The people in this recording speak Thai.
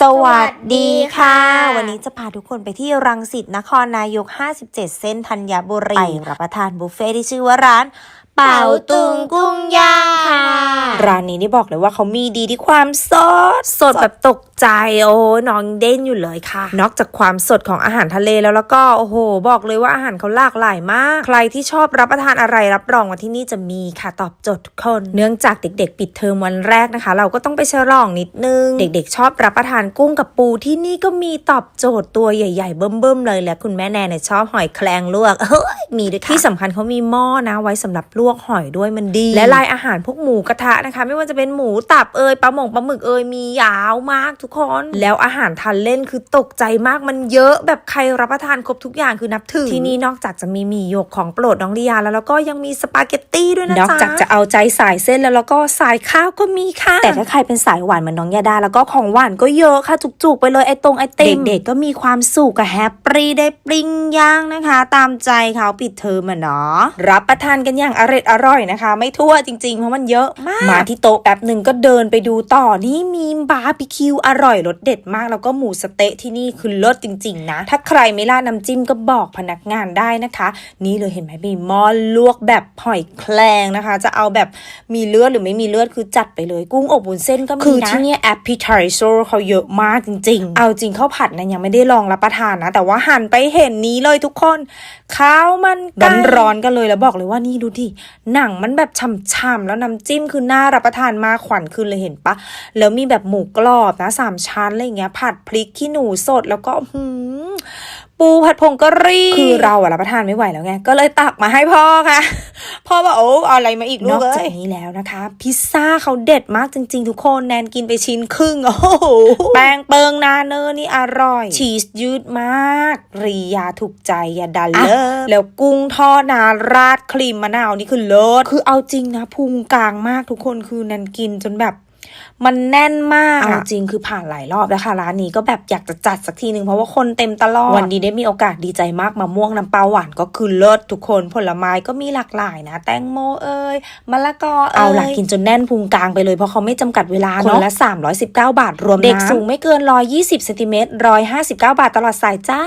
สวัสดีค่ะ วันนี้จะพาทุกคนไปที่รังสิตนครนายก 57 เส้นธัญบุรี ไปรับประทานบุฟเฟ่ที่ชื่อว่าร้านเป่าตุงกุ้งย่างค่ะ ร้านนี้นี่บอกเลยว่าเขามีดีที่ความสดสดแบบตกใจโอ้น้องเด้นอยู่เลยค่ะ นอกจากความสดของอาหารทะเลแล้วแล้วก็โอ้โห บอกเลยว่าอาหารเขาหลากหลายมาก ใครที่ชอบรับประทานอะไรรับรองว่าที่นี่จะมีค่ะตอบโจทย์ทุกคน เนื่องจากเด็กๆ ปิดเทอมวันแรกนะคะ เราก็ต้องไปฉลองนิดนึง เด็กๆ ชอบรับประทานกุ้งกับปูที่นี่ก็มีตอบโจทย์ตัวใหญ่ๆ เบิ่มๆเลยและคุณแม่แนนเนี่ยชอบหอยแครงลวกเฮ้ยมีด้วยที่สำคัญเขามีหม้อนะไว้สำหรับลวกหอยด้วยมันดี และลายอาหารพวกหมูกระทะนะคะ ไม่ว่าจะเป็นหมูตับเอยปลาหมงปลาหมึกเอยมียาวมากทุกคน แล้วอาหารทานเล่นคือตกใจมากมันเยอะแบบใครรับประทานครบทุกอย่างคือนับถือ ที่นี่นอกจากจะมีหมี่หยกของโปรดน้องลียาแล้วแล้วก็ยังมีสปาเกตตี้ด้วยนะจ๊ะนอกจากจะเอาใจสายเส้นแล้วแล้วก็สายข้าวก็มีค่ะ แต่ถ้าใครเป็นสายหวานเหมือนน้องยาดา แล้วก็ของหวานก็เยอะค่ะจุกๆ ไปเลยไอตรงไอติมเด็กๆก็มีความสุขกับแฮปปี้ได้ปริงย่างนะคะ ตามใจเขาปิดเทอมอะเนาะรับประทานกันอย่างอร่อยอร่อยๆนะคะ ไม่ทั่วจริงๆเพราะมันเยอะมากมาที่โต๊ะแป๊บหนึ่งก็เดินไปดูต่อนี่มีบาร์บีคิวอร่อยรสเด็ดมากแล้วก็หมูสะเต๊ะที่นี่คือเลิศจริง ๆ นะ ถ้าใครไม่ราดน้ำจิ้มก็บอกพนักงานได้นะคะ นี่เลยเห็นไหมมีหม้อลวกแบบหอยแครงนะคะ จะเอาแบบมีเลือดหรือไม่มีเลือดคือจัดไปเลย กุ้งอบวุ้นเส้นก็มีนะคือที่เนี่ย appetizer เขาเยอะมากจริง ๆ เอาจริงข้าวผัดนะยังไม่ได้ลองรับประทานนะ แต่ว่าหันไปเห็นนี้เลยทุกคนข้าวมันไก่ร้อนๆกันเลยแล้วบอกเลยว่านี่ดูดิหนังมันแบบฉ่ำๆแล้วน้ำจิ้มคือน่ารับประทานมากขวัญคืนเลยเห็นปะแล้วมีแบบหมูกรอบนะสามชั้นอะไรอย่างเงี้ย ผัดพริกขี้หนูสดแล้วก็หืมปูผัดผงกะหรี่คือเราอะรับประทานไม่ไหวแล้วไง ก็เลยตักมาให้พ่อค่ะ พ่อบอกโอ้เอาอะไรมาอีกลูกเอ้ยนอกจากนี้แล้วนะคะ พิซซ่าเขาเด็ดมากจริง ๆ ทุกคนแนนกินไปชิ้นครึ่ง โอ้โหแป้งเปิงนาเนอร์นี่อร่อย ชีสยืดมาก รียาถูกใจอย่าดันเลยแล้วกุ้งทอดนาราดครีมมะนาวนี่คือเลิศคือเอาจริงนะพุงกลางมากทุกคนคือแนนกินจนแบบ มันแน่นมากเอาจริงคือผ่านหลายรอบแล้วค่ะ ร้านนี้ก็แบบอยากจะจัดสักทีหนึ่งเพราะว่าคนเต็มตลอด วันนี้ได้มีโอกาสดีใจมากมะม่วงน้ำปลาหวานก็คือเลิศทุกคนผลไม้ก็มีหลากหลายนะ แตงโมเอ้ยมะละกอเอ้ยเอาล่ะกินจนแน่นพุงกลางไปเลยเพราะเขาไม่จำกัดเวลาเนาะคนละ 319 บาทรวมเด็กสูงไม่เกิน 120เซนติเมตร159 บาทตลอดสายจ้า